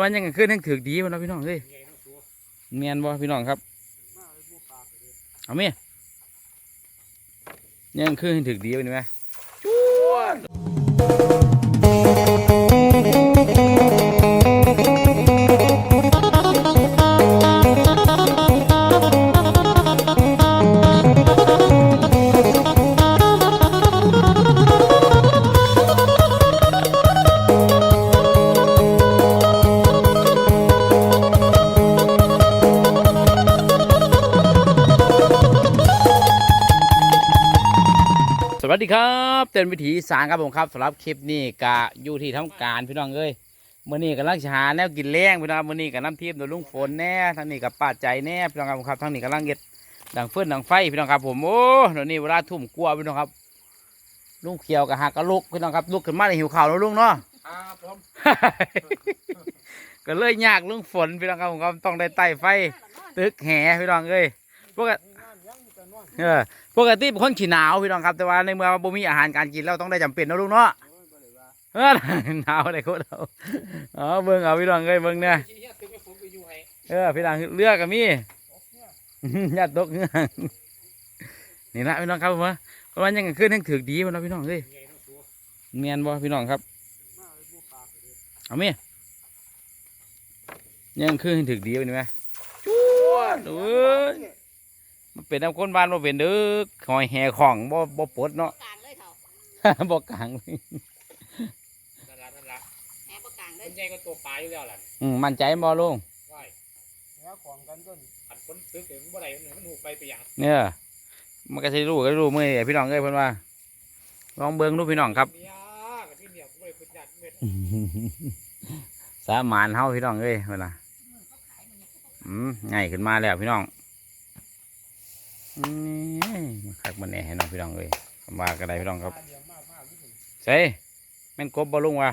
วันยังขึ้นยังถือดีมันนะพี่น้องเลยเมียนบ่พี่น้องครับเอาเมียยังขึ้นยังถือดีไปนไหม วัสดีครับเต้นวิถีอีสารครับผมครับสำหรับคลิปนี้กะอยู่ที่ทำการพี่น้องเอ้ยมื่อนี้กำลังจะหาแนวกินแรงพี่น้องครับมื่อนี้กับน้ำทิพย์โดยลุงฝนแน่ทั้งนี้กับป้าใจแน่พี่น้องครับผมครับทั้งนี้กำลังเก็ดดังเฟื่อนดังไฟพี่น้องครับผมโอ้เดี๋ยวนี้เวลาทุ่มกลัวพี่น้องครับลุงเขียวกับหักกระลุกพี่น้องครับลุกขึ้นมาในหิวข่าวแล้วลุงเนาะครับผมก็เลยยากลุงฝนพี่น้องครับผมครับต้องได้ไต่ไฟ ตึกแห่พี่น้องเอ้ยพวก เออปกติเป็นคนขี้หนาวพี่น้องครับแต่ว่าในเมื่อบ่มีอาหารการกินเราต้องได้จำเป็นเนาะลุงเนาะเออหนาวได้โคตรเอาอ๋อเบิ่งเอาพี่น้องเอ้ยเบิ่งเนี่ยเออพี่น้องเลือกก็มีญาติตกเงือกนี่ละพี่น้องครับผมว่าเพราะว่ายังขึ้นยังถือดีมันนะพี่น้องเอ้ยไงน้องสัวเมียนบ่พี่น้องครับเอามียังขึ้นถือดีมันไหมจวดเอ้ย มันเป็นน้ำข้นบ้านบ่เป็นเด้อหอยแห่ของบ่บ่ปลดเนาะ กลางเลยเถอะบอกกลางเลยนั่นละนั่นละแหบกลางเลมัยนใหญ่ก็ตัวปลาอยู่แล้วล่ะอืมมั่นใจบ่ลุงว่ายเนื้อของกันต้นอันฝนตึกเดี๋ยวมันบ่ได้มันมันหูไปไปอย่างเนี่ยมันก็สิรู้ก็รู้มือนี่พี่น้องเอ้ยเพิ่นว่า ลองเบิ่งดูพี่น้องครับเนียกับที่เนี่ยกูไม่ได้พึ่งยัดเม็ดสามานเฮาพี่น้องเอ้ยเพิ่นน่ะอืมง่ายขึ้นมาแล้วพี่น้องนี่ มาคักมันแหน่ให้น้องพี่น้องเอ้ยคำว่าก็ได้พี่น้องครับเดียวมากมากที่สุดใช่แม่นกบบ่ลุงวะ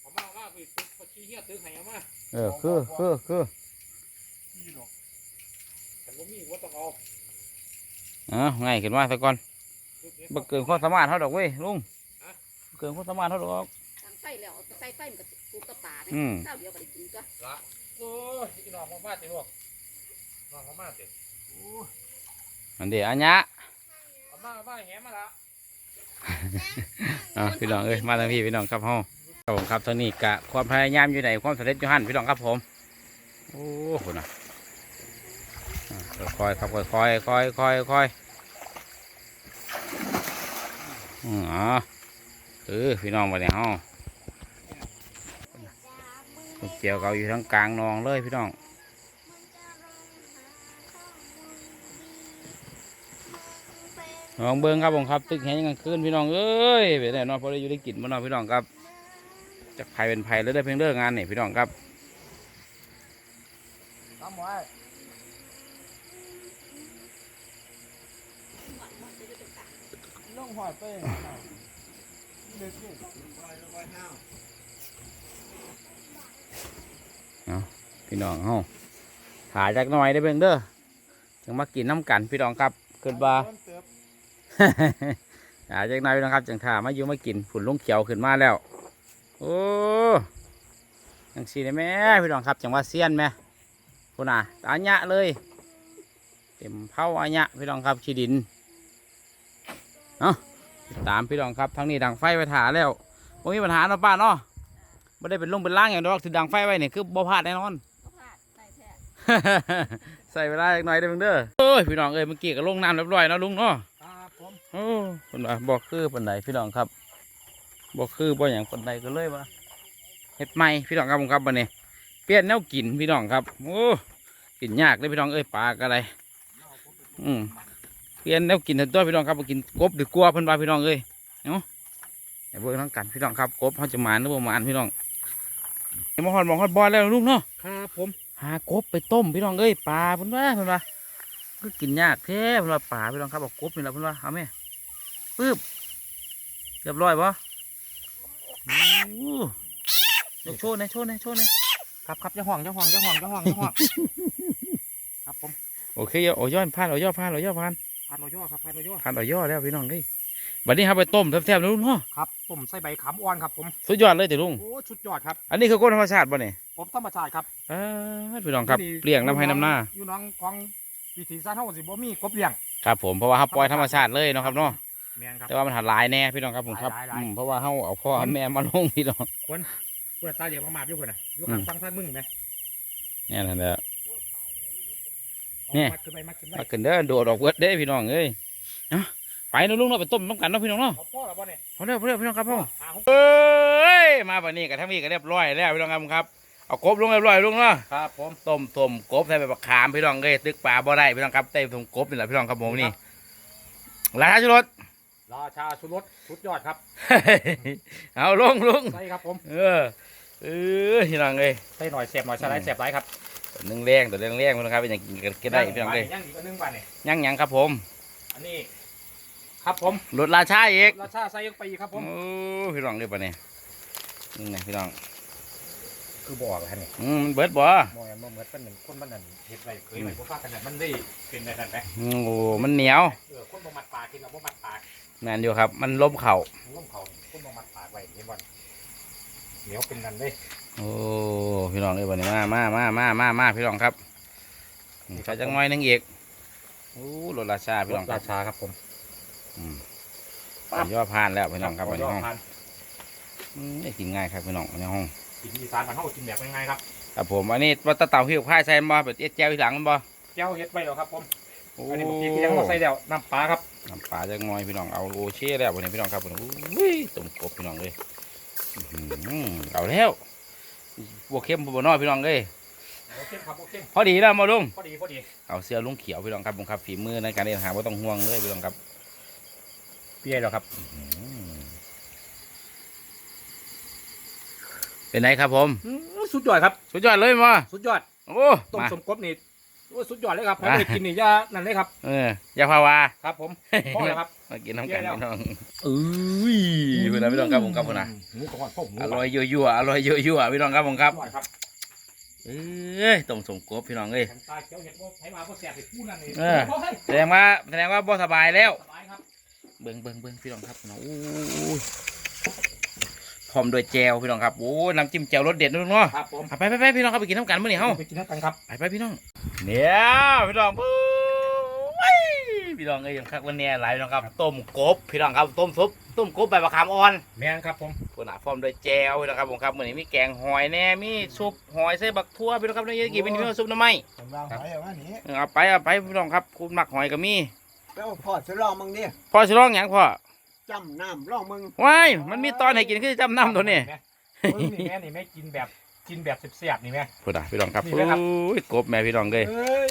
เอามาเอามาไปตึกพอที่เฮียตึกให้เอามาเออคือคือคือที่ดอกแต่ว่ามีว่าต้องเอาเออง่ายขึ้นมาซะก่อนตึกเนี้ยบ่เกินความสามารถเฮาดอกเว้ยลุงบ่เกินความสามารถเฮาดอกตั้งไฟแล้วเอาใส่ไฟมันก็สุกกระป่าเนี่ยอืมข้าวเดียวก็ได้กินก็ละโอ้ยพี่น้องมามาติลูกน้องมามาติอั นเดียวอันยะเอามาเอามาแหมาละอะพี่น้องเอ้ยมาทางพี่พี่น้องครับเฮาครับผมครับตอนนี้กะความพยายามอยู่ไหนความสำเร็จอยู่หันพี่น้องครับผมโอ้โหนะอะค่อยๆครับค่อยๆค่อยๆค่อยๆค่อยๆอืมอ๋อเออพี่น้องมาเนี่ยเฮาลูกเกี่ยวเกาอยู่ทั้งกลางหนองเลยพี่น้อง ลองเบิ้งครับผมครับ ตึกแหงกลางคืนพี่น้องเอ้ยเป็นไงเนาะพอได้อยู่ได้กินมาเนาะพี่น้องครับจะภัยเป็นภัยแล้วได้เพียงเลิกงานนี่พี่น้องครับทำไว้ลงหอดไปเด็กนี่พี่น้องเฮาหาจากหน่อยได้เพียงเด้อจังมากินน้ำกันพี่น้องครับเกิดว่า ต้นเติบหาจากหน่อยพี่น้องครับจังถ่ามาอยู่มากินผุนลงเขียวขึ้นมาแล้ว โอ้จังสีได้ไหมพี่น้องครับจังว่าเซียนไหมพุ่นอะอาญะเลย เต็มเผาอาญะพี่น้องครับขี้ดินเนาะตามพี่น้องครับทั้งนี้ดังไฟไว้ถาแล้วบ่มีปัญหาเนาะป้าเนาะไม่ได้เป็นลงเป็นล่างอย่างดอกถือดังไฟไว้เนี่ยคือบ่พลาดแน่นอนก็พลาดใส่แท้ใส่เวลาอีกหน่อยได้อเพิ่งเด้อโอ้ยพี่น้องเอ้ยเมื่อกี้ก็ลงน้ำเรียบร้อยแล้วลุงเนาะ ครับผมโอ้คนว่าบอกคือปันใดพี่น้องครับบอกคือบ่อย่างปันใดก็เลยว่าเฮ็ดใหม่พี่น้องครับผมครับวันนี้เปลี่ยนแนวกินพี่น้องครับโอ้กินยากเลยพี่น้องเอ้ยปลาก็ได้อืมเปลี่ยนแนวกินทันตัวพี่น้องครับมากินกบหรือกลัวเพิ่นว่าพี่น้องเอ้ยเนาะไอ้เบิ่งทั้งกันพี่น้องครับกบเขาจะหมานหรือบ่หมานพี่น้องเดี๋ยวมาหอดหมองหอดบอลแล้วลุงเนาะครับผมหากบไปต้มพี่น้องเอ้ยปลาเพิ่นว่าเพิ่นว่าก็กินยากแท้เพิ่นว่าปลาพี่น้องครับบอกกบนี่แหละเพิ่นว่าเอาแม่ ปึ๊บเรียบร้อยปะโอ้เดี๋ยวโชว์หนะโชว์หนะโชว์หนะครับครับจะห่วงจะห่วงจะห่วงจะห่วงจะห่วงครับผมโอเคโอ้ยอดพานโอ้ยอดพานโอ้ยอดพานพันโลย่อครับพันโลย่อพานโอ้ยอดแล้วพี่น้องเอ้ยวันนี้ครับไปต้มแซ่บๆนะลุงเนาะครับผมใส่ใบขามอ่อนครับผมสุดยอดเลยแต่ลุงโอ้ชุดยอดครับอันนี้คือกล้วยธรรมชาติป่ะเนี่ยผมธรรมชาติครับอ่าพี่น้องครับเปลี่ยงน้ำให้น้ำหน้าอยู่น้องของวิถีซ่านเฮาสิบ่มีกบเลี้ยงครับผมเพราะว่าเขาปล่อยธรรมชาติเลยเนาะครับเนาะ แม่นครับ แต่ว่ามันหัดหลายแน่พี่น้องครับผมครับหลายหลาย อืมเพราะว่าเขาเอาพ่อเอาแม่มาลงพี่น้องคนคนตาเดียวมากๆอยู่คนน่ะอยู่อืข้างมฟังท่านมึงไหมเนี่ยนั่นแหละเอาเนี่ย มัดขึ้นไปมัดขึ้นไปมาขึ้นเด้อโดดออกเวิร์ดเด้พี่น้องเอ้ยเนาะไปเนาะลุงเนาะไปต้มน้ำกันเนาะพี่น้องเนาะเอาพ่อแล้วบ่เนี่ยพอแล้วพอแล้วพี่น้องครับพ่อหาของเอ้ยมาแบบนี้กับทั้งนี้ก็เรียบร้อยแล้วพี่น้องครับผมครับเอากบลงเรียบร้อยลุงเนาะครับผม ต้มต้มกบใส่ใบบักขามพี่น้องเอ้ยตึกปลาบ่ได้พี่น้องครับเต้มต้มกบนี่แหละพี่น้องครับผมนี่ราคาชุรส ราชาชุรสชุดยอดครับ เอาลงลุงใส่ครับผม เออ เออพี่น้องเอ้ยใส่หน่อยเสียบหน่อยสไลด์เสียบไรครับตัวหนึ่งแรงตัวหนึ่งแรงพี่น้องครับเป็นอย่างกินกันก็ได้พี่น้องเอ้ยย่างอีกอันหนึงบ้านเนี่ยยังยังครับผม อันนี้ ครับผมรถราชาอีกราชาใส่ยังไปอีกครับผมโอ้พี่น้องเรียบปะเนี่ยนี่ไงพี่น้อง คือบอกเลยนี่อืมมันเบิดบ่มองยังบ่เหมือนเป็นหนึ่งคนมันนั่นเฮ็ดไรเคยไปพวกฟ้ากันแต่มันได้เป็นอะไรนั่นไหมอืมโอ้มันเหนียวเออคนบ่มัดปากกินแล้วบ่มัดปากแมนอยู่ครับ มันล้มเข่าร่วมเขาคนบ่มัดปากไว้เห็นบ่เหนียวเป็นกันเลยโอ้พี่น้องเรียบปะเนี่ยมามามามามามาพี่น้องครับอืมใช้จังน้อยหนึงอีกโอ้รถราชาพี่น้องครัราบชาครับผมอืมย่อผ่านแล้วพี่น้องครับวันนี้ห้องทานอืมได้กินง่ายครับพี่น้องวันนี้ห้อง กินอีสานมันเฮากินแบบง่ายๆครับครับผมอันนี้วัตเต่าหิ้วผ้าใส่บ่แบบเอ็ดแจ้วที่หลังมันบ่แก้วเฮ็ดไว้แล้วครับผมโอ้อันนี้เมื่อกี้ที่ยังบ่ใส่แล้วน้ำปลาครับน้ำปลาจังน้อยพี่น้องเอาโอเช่แล้ววันนี้พี่น้องครับผมอุ้ยต้มกบพี่น้องเลยอื้อหือเอาแล้วบวกเข้มบวน้อยพี่น้องเลยโอเคครับโอเคพอดีแล้วมาลุงพอดีพอดีเอาเสื้อลุงเขียวพี่น้องครับผมครับฝีมือในการเดินทางไม่ต้องห่วงเลยพี่น้องครับเปียแล้วครับ อืม เป็นไงครับผมสุดยอดครับ สุดยอดเลยมาสุดยอดโอ้ต้มมาสมกบนี่โอ้สุดยอดเลยครับผมไม่ได้กินนี่ยานั่นเลยครับเอออย่าพาวา ครับ ผมพ่อแล้วครับ มากินน้ำกันเดี๋ยวพี่น้องเอ้ยพี่น้องพี่น้องครับผมครับผมนะหมูกระหอนต้มหมูอร่อยยั่วๆอร่อยยั่วๆพี่น้องครับผมครับอร่อยครับเอ้ยต้มสมกบพี่น้องเอ้ยน้ำตาเขียวเห็ดบ่ให้มาบ่แสบไปพูดนั่นนี่เออโอ้ยแสดงว่าแสดงว่าบ่สบายแล้ว สบายครับเบิ่งเบิ่งเบิ่งพี่น้องครับพี่น้องอู้ยพ ร้อมด้วยแจวพี่น้องครับโอ้ยน้ำจิ้มแจวรสเด็ดนะลุงเนาะครับผมเอาไปไปไปพี่น้องครับไปกินน้ำกันมื้อนี้เฮาไปกินน้ำกันครับไปไปพี่น้องเนี่ยพี่น้องปุ๊ยพี่น้องเอ้ยยังคักวันนี้หลายพี่น้องครับต้มกบพี่น้องครับต้มซุปต้มกบใบมะขามอ่อนแม่นครับผมพวกหน้าพร้อมด้วยแจวพี่น้องครับผมครับมื้อนี้มีแกงหอยแน่มีซุปหอยใส่บักทั่วพี่น้องครับนี่ยังกี่เป็นพี่น้องซุปหน้ำไม้ผมวางหอยเอาไว้นี่เออเอาไปเอาไปพี่น้องครับคุณมักหอยก็มีแล้วพอจะลองมึงดิพ่อสิร้องหยังพ่อ จำน้ำลองมึงว้ายมันมีตอนให้กินคือจำน้ำตัวนี้แม่เบิ่งนี่แม่นี่แม่กินแบบกินแบบเสียบๆนี่แม่พูดอะพี่น้องครับนี่ไหมครับโอ้ยกบแม่พี่น้องเลยเอ้ย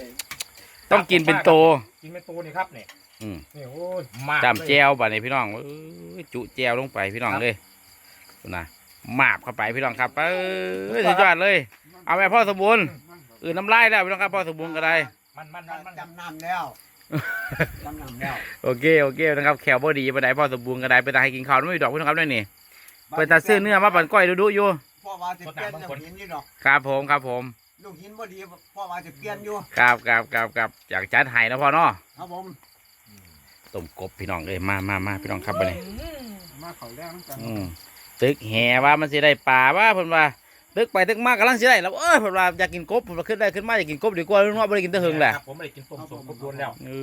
ต้องกินเป็นโต กินเป็นตัวนี่ครับนี่อืมนี่โอ้ยมากจำแจวบ่เนี่ยพี่น้องเอ้ยจุแจวลงไปพี่น้องเลยพูดนะมาบเข้าไปพี่น้องครับเอ้ยสุดยอดเลย เอาแม่พ่อสมบูรณ์อื่นน้ำลายแล้วพี่น้องครับพ่อสมบูรณ์ก็ได้ มันมันมันมันจำน้ำแล้ว จำน้ำแล้วโอเคโอเคนะครับแขวบ่ดีบ่ได้พ่อสมบูรณ์ก็ได้ไปตาให้กินข้าวไม่มีดอกพี่น้องครับด้วยนี่ไปตาซื้อเนื้อมาปั่นก้อยดูๆอยู่พ่อว่าจะเปลี่ยนลูกหินอยู่ดอกครับผมครับผมลูกหินบ่ดีพ่อว่าจะเปลี่ยนอยู่ครับครับครับครับอยากจัดให้นะพ่อเนาะครับผมต้มกบพี่น้องเอ้ยมามามาพี่น้องครับไปเลยมาเขาแรงกันอืมตึกแห่ว่ามันสิได้ปลาว่าเพิ่นว่า ตึกไปตึกมากกำลังสิได้แล้วเอ้ยเพิ่นว่าอยากกินกบเพิ่นว่าขึ้นได้ขึ้นมาอยากกินกบดีกว่าลุงว่าบ่ได้กินแตะหึงแหละครับผมไม่ได้กินต้มสมกบโดนแล้วเอ้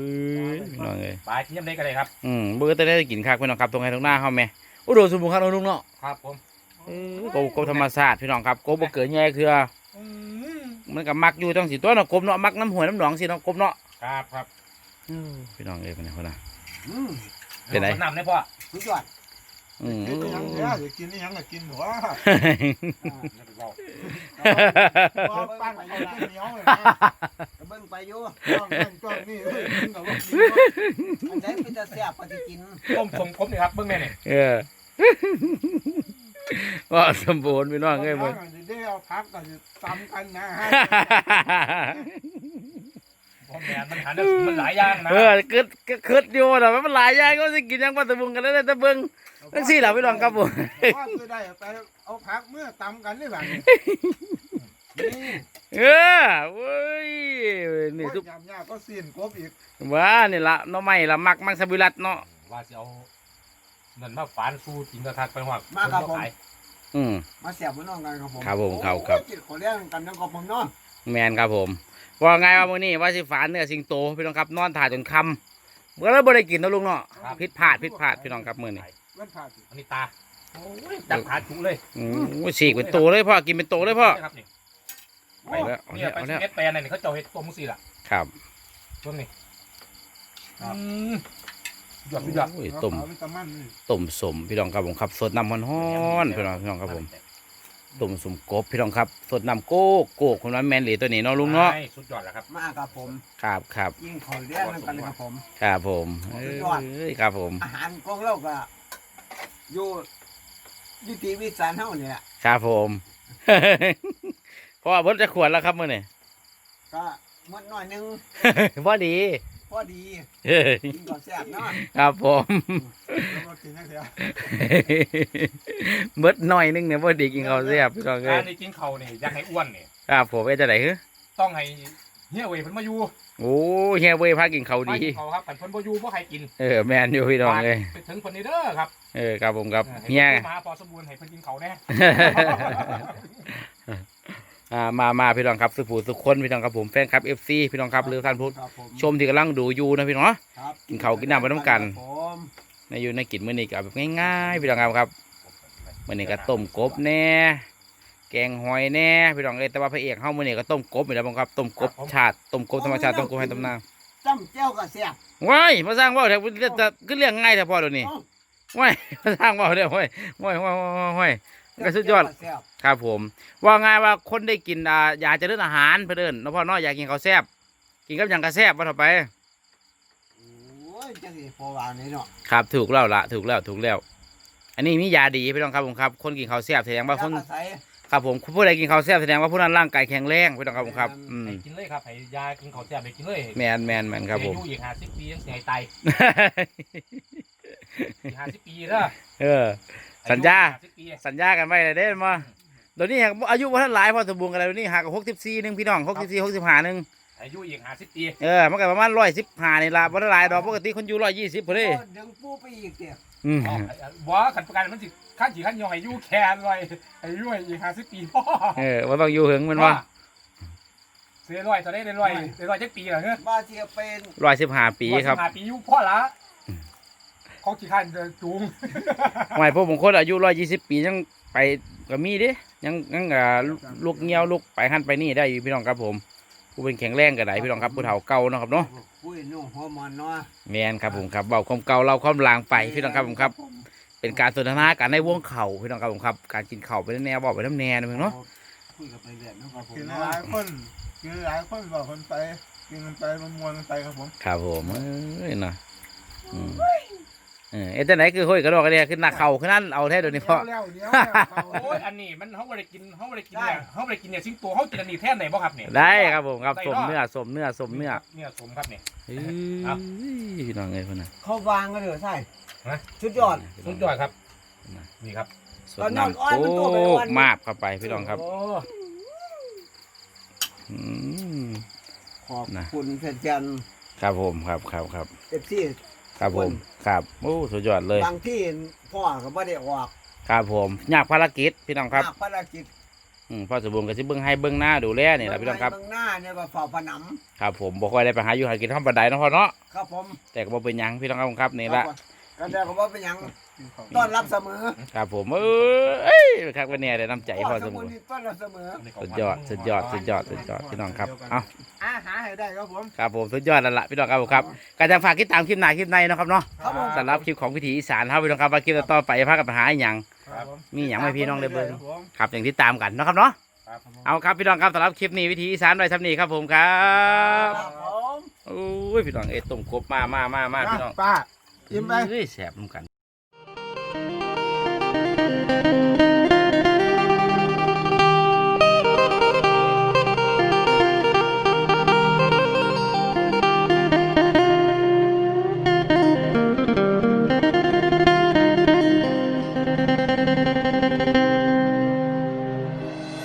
ยพี่น้องเอ้ยปลากินยังไงก็ได้ครับอืมบ่ก็ได้กินคักพี่น้องครับตรงไหนตรงหน้าเฮาแม่โอ้โดสมบูรณ์ครับลุงเนาะครับผมเออกบกบธรรมชาติพี่น้องครับกบบ่เกิดแย่คือมันก็มักอยู่ต้องสิตัวเนาะกบเนาะมักน้ำห้วยน้ำหนองสิเนาะกบเนาะครับครับพี่น้องเอ้ยเพิ่นน่ะเพิ่นน่ะอืมเป็นไงอาน้ำได้พ่อสุดยอด อืม กินยังเนี่ยจะกินนี่ยังก็กินหัวอย่าไปบอกพอปั้นไปเหนียวเลยนะเบิ่งไปอยู่จ้องนั่นจ้องนี่เอ้ยกินกับว่ากินอันไหนเป็นจะแซ่บก็จะกินต้มสมกบนี่ครับเบื้องแม่นี่เออว่าสมบูรณ์พี่น้องเอ้ยมึมึงงได้เอาพักก็จะตำกันนะฮะพ่อ แม่มันหันแล้วมันหลายอย่างนะเออคิดคิดอยู่แต่ว่ามันหลายอย่างก็สิกินหยังบ่ตะบุงกันได้แต่เบิ่งนั่นสิล่ะพี่น้องครับผมว่าคือได้ไปเอาพักเมื่อตำกันได้บ้างนี่เออเว้ยนี่นี่ทุทุกกยำยาก็เสียนกบอีกว่านี่ละหน้อไม้ละมักมังสวิรัตเนาะว่าจะเอานั่นมาฝานสู้จริงกระทักไปหอดมาครับผมขายอืมมาเสียบมันนอนกันครับผมครับผมครับครับโอ้ยจิตขอเลี้ยงกันนะครับผมเนาะแมนครับผม ว่าไงว่ามื้อนี้ว่าสิฝานเนื้อสิงโตพี่น้องครับนอนถ่ายจนค่ำเมื่อแล้วบ่ได้กินเนาะลุงเนาะผิดพลาดผิดพลาดพี่น้องครับมื้อนี้มันผ่าสิอันนี้ตาโอ้ยจับขาจุเลยอืมฉีกเป็นโตเลยพ่อกินเป็นโตเลยพ่อนี่ครับนี่ไปแล้วเอาเนี่แล้ยวไปเอาแล้วเฮ็ดแปลนนี่เขาเจ้าเฮ็ดตัวมุสีล่ะครับช่วงนี้อืมหยอดหยอดโอ้ยต้มเอามันตะมันนี่ต้มสมพี่น้องครับผมครับสดน้ำฮ้อนๆพี่น้องพี่น้องครับผม ต้มสมกบพี่น้องครับ สดน้ำโก้โก้คนนั้นแมนเหลีตัวนี้เนาะลุงเนาะใช่สุดยอดแล้วครับ มาครับผมครับครับยิ่งขอเลี้ยงกันนะครับผม ครับผมเอ้ยครับผม อาหารของเราก็อยู่อยู่ที่วิสานเฮาเนี่ยครับผมเพราะว่าเพิ่นจะขวดแล้วครับมื้อนี้ก็หมดหน่อยหนึงพอดี พอดีเอ้ยกินก่อนแซ่บเนาะครับผม แล้วก็กินนั่นเถอะเบิดหน่อยนึงเนี่ยพอดีกินข้าวเสียบพี่น้องเอ้กายรได้กินเขาวนี่อยากให้อ้วนนี่ครับผมเอ้ยจะไหนฮึต้องให้เฮียเวยเพิ่นมาอยู่โอ้เฮียเว้ยพากินข้าวดีมากินเขาครับกันเพิ่นบ่อยู่บ่ให้กินเออแมนอยู่พี่น้องเอ้ยไปถึงคนนี้เด้อครับเออครับผมครับให้เฮียพิ่นมาหาพอสมบูรณ์ให้เพิ่นกินเขาแน่ อ่ามามาพี่น้องครับสุภูสุขคนพี่น้องครับผมแฟนคลับเอฟซีพี่น้องครับหรือท่านผู้ครับผมชมที่กำลังดูอยู่นะพี่น้องเนาะ ครับกินข้าวกินน้ำไปน้ำกัน ครับผมในอยู่ในกินมื้อนี้ก็แบบง่ายๆพี่น้องครับครับมื้อนี้ก็ต้มกบแน่แกงหอยแน่พี่น้องเอ้ยแต่ว่าพระเอกเฮามื้อนี้ก็ต้มกบอยู่แล้วบังครับต้มกบชาติต้มกบธรรมชาติต้มกบให้ตำนานจ้ำแจ้วก็แซ่บว้ายมาสร้างเว่าแต่จะขึ้นเรื่องง่ายแต่พอเดี๋ยวนี้เอ้าว้ายมาสร้างเว่าเดี๋ยวห้อยห้อยห้อยห้อยห้อย ก็สุดยอด แซ่บครับผม ว่าไงว่าคนได้กินอ่าอยากจะเลือกอาหารเพื่อเดินเนาะพ่อเนาะอยากกินข้าวแซ่บกินกับหยังกระแซ่บว่าต่อไป โอ้ยจังสิพอวางนี่เนาะครับถูกแล้วละถูกแล้วถูกแล้ว อันนี้มียาดีพี่น้องครับผมครับ คนกินข้าวแซ่บแสดงว่าคนยกระใสครับผมผู้ใดกินข้าวแซ่บแสดงว่าผู้นั้นร่างกายแข็งแรงพี่น้องครับผมครับอืมให้กินเลยครับให้ยากินเขาวแซ่บให้กินเลยแมนแมนแมนครับผม อายุอีก50ปียังสิให้ตายอีก50ปีเด้อเออ สัญญา อยุ50ปีสัญญากันไว้เลยเด้มาเดี๋ยวนี้หากอายุว่าท่านหลายพอสมบูรณ์กันแล้วเดี๋ยวนี้หากหกสิบสี่หนึ่งพี่น้องหกสิบสี่หกสิบห้าหนึ่งอายุอีก50ปีเออมันก็ประมาณร้อยสิบห้านี่ละบ่ได้หลายดอกปกติคนอยู่ร้อยยี่สิบพอดีโอ้ดึงปูไปอีกเดียวอืมอ๋อบ่ขันประกันมันสิขั้นสิขั้นยองอายุแค่ไว้อายุอีก50ปีพ่อเออว่าต้องอยู่หึงแมันว่าเสียร้อยตอนนี้ได้ร้อยได้ร้อยจักปีเหรอเนี่ยว่าที่เป็นร้อยสิบห้าปีครับอยสิห้าปีอายุพ่อละ เขาขี้ข้านเดินจูงหมายพวกบางคนอายุร้อยยี่สิบปียังไปก็มีเด้ยังยังอ่าลูกเงี้ยวลูกไปหันไปนี่ได้อยู่พี่น้องครับผมผู้เป็นแข็งแรงก็ได้พี่น้องครับผู้เฒ่าเก่าเนาะครับเนาะปุ้ยนุ่งหัวมันเนาะแมนครับผมครับเบาความเก่าเราความลางไปพี่น้องครับผมครับ เป็นการสนทนากันในวงเข่าพี่น้องครับผมครับ การกินเข่าวไปแนวบอกไปน้ำแนวนะพี่น้องเนาะคุยกับไปเรื่อยเนาะครับผมกินหเนาะลายคนกินหลายคนบอกคนไปกินกันไปมวนๆกันไปครับผมครับผมเอ้ยเนาะอืม เออเอ๊ะแต่ไหนคือห้อยกระดอกกระเดียขึ้นหน้าเข่าขึ้นนั่นเอาแท้เดี๋ยวนี้พ่อเลี้ยวเลี้ยวเลี้ยวเขาโอ้ยอันนี้มันเขาไม่ได้กินเขาไม่ได้กินเนี่ยเขาไม่ได้กินเนี่ยสิงโตเขากินอันนี้แทนไหนบ่ครับเนี่ยได้ครับผมครับสมเนื้อสมเนื้อสมเนื้อเนี่ยสมครับเนี่ยเอ้ยพี่น้องเอ้ยคนน่ะเขาวางกันเลยใช่ฮะ ชุดยอดสุดยอดครับนี่ครับสดน้ำอ้อนตัวโคไปอ้อนมากเข้าไปพี่น้องครับโอืมขอบนะคุณแฟนครับผมครับครับครับเอฟซี ครับผม ครับโอ้สุดยอดเลย บางที่พ่อก็ไม่ได้ออก ครับผมยากภารกิจพี่น้องครับหนักภารกิจอืมพ่อสมบูรณ์ก็สิเบิ่งให้เบิ่งหน้าดูแลนี่แหละพี่น้องครับเบื้องหน้าเนี่ยก็ฝ่าผนังครับผมบ่ค่อยได้ไปหาอยู่หากินท่อมบันไดเนาะพ่อเนาะครับผมแต่ก็บ่เป็นหยังพี่น้องครับผมครับนี่ละ ก็ได้ก็ว่าเป็นหยังกินเขาต้อนรับเสมอครับผมเอ้ยครับวันนี้ได้น้ำใจพ่อสมบูรณ์นี่ต้อนรับเสมอสุดยอดสุดยอดสุดยอดสุดยอดพี่น้องครับเอาอาหาให้ได้ครับผมครับผมสุดยอดแล้วล่ะพี่น้องครับผมครับก็จะฝากติดตามคลิปหน้าคลิปในเนาะครับเนาะครับผมสำหรับคลิปของวิถีอีสานครับพี่น้องครับว่าคลิปต่อไปจะพากันไปหาอหย่างครับผมมีอย่างไม่พี่น้องได้เบิ่งครับผมครับอย่างที่ตามกันเนาะครับเนาะครับเอาครับพี่น้องครับสำหรับคลิปนี้วิถีอีสานไว้ทำนี้ครับผมครับครับผมโอ้ยพี่น้องเอ้ยต้มกบมามามามาพี่น้องป้า อิ่มไป เฮ้ยแสบเหมือนกัน